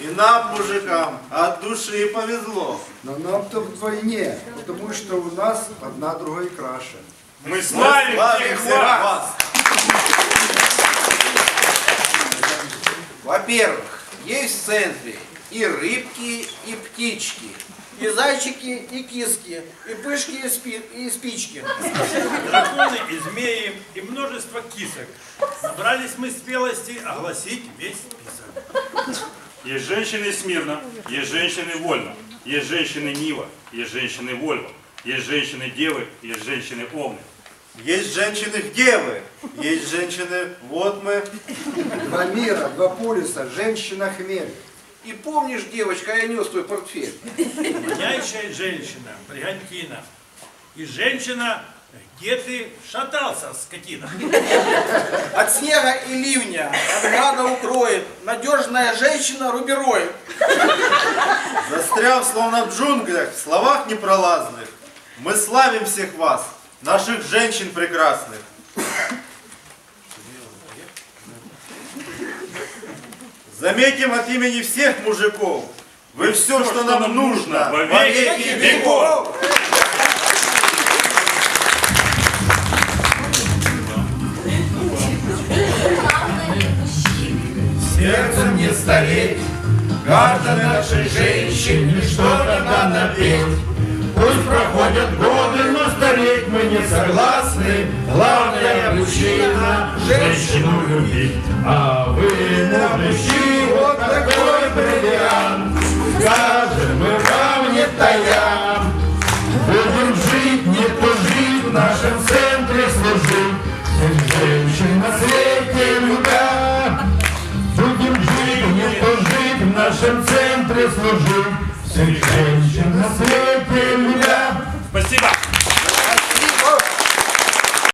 И нам, мужикам, от души повезло. Но нам-то вдвойне, потому что у нас одна другой краше. Мы славим Славим всех всех вас! вас! Во-первых, есть в центре и рыбки, и птички. И зайчики, и киски, и пышки, и, спи- и спички. Драконы и змеи, и множество кисок. Собрались мы смелости огласить весь список. Есть женщины смирно, есть женщины вольно, есть женщины Нива, есть женщины Вольво, есть женщины Девы, есть женщины Овны. Есть женщины где вы? Есть женщины вот мы. Два мира, два полюса, женщина хмель. И помнишь, девочка, я нес твой портфель. Манящая женщина, бригантина. И женщина, где ты шатался, скотина? От снега и ливня, от града укроет. Надежная женщина рубероид. Застряв словно в джунглях, в словах непролазных. Мы славим всех вас, наших женщин прекрасных. Заметим от имени всех мужиков, вы все, что нам нужно, во веки веков. Сердцем не стареть, каждой нашей женщине что-то надо петь. Пусть проходят годы, но стареть мы не согласны. Главное, мужчина, женщину любить. А вы, мужчина, вот такой центре служить. Всех женщин на свете любя. Будем жить, не тужить, в нашем центре служить. Всех женщин на свете любя. Спасибо!